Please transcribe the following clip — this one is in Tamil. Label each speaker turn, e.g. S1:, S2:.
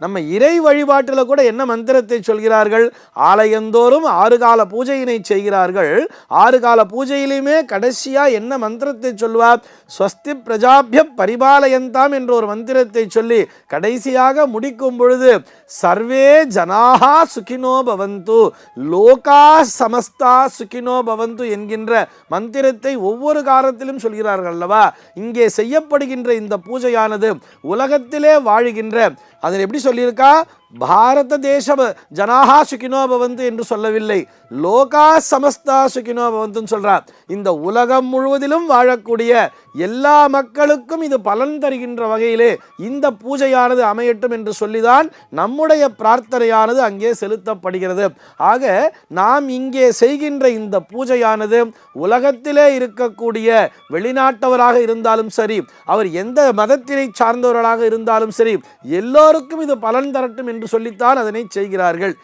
S1: நம்ம இறை வழிபாட்டில் கூட என்ன மந்திரத்தை சொல்கிறார்கள்? ஆலயந்தோறும் ஆறு கால பூஜையினை செய்கிறார்கள். ஆறு கால பூஜையிலுமே கடைசியாக என்ன மந்திரத்தை சொல்வார்? ஸ்வஸ்தி பிரஜாபிய பரிபாலயந்தாம் என்ற ஒரு மந்திரத்தை சொல்லி கடைசியாக முடிக்கும் பொழுது சர்வே ஜனாகா சுகினோ பவந்து லோகா சமஸ்தா சுகினோ பவந்து என்கின்ற மந்திரத்தை ஒவ்வொரு காலத்திலும் சொல்கிறார்கள் அல்லவா? இங்கே செய்யப்படுகின்ற இந்த பூஜையானது உலகத்திலே வாழுகின்ற அதில் எப்படி சொல்லியிருக்கா? பாரத தேச ஜனாகா சுகினோ பவந்து என்று சொல்லவில்லை. லோகா சமஸ்தா சுகினோ பவந்துன்னு சொல்றார் இந்த உலகம் முழுவதிலும் வாழக்கூடிய எல்லா மக்களுக்கும் இது பலன் தருகின்ற வகையிலே இந்த பூஜையானது அமையட்டும் என்று சொல்லிதான் நம்முடைய பிரார்த்தனையானது அங்கே செலுத்தப்படுகிறது. ஆக நாம் இங்கே செய்கின்ற இந்த பூஜையானது உலகத்திலே இருக்கக்கூடிய வெளிநாட்டவராக இருந்தாலும் சரி அவர் எந்த மதத்தினை சார்ந்தவர்களாக இருந்தாலும் சரி எல்லோருக்கும் இது பலன் தரட்டும் என்று சொல்லித்தான் அதனை செய்கிறார்கள்.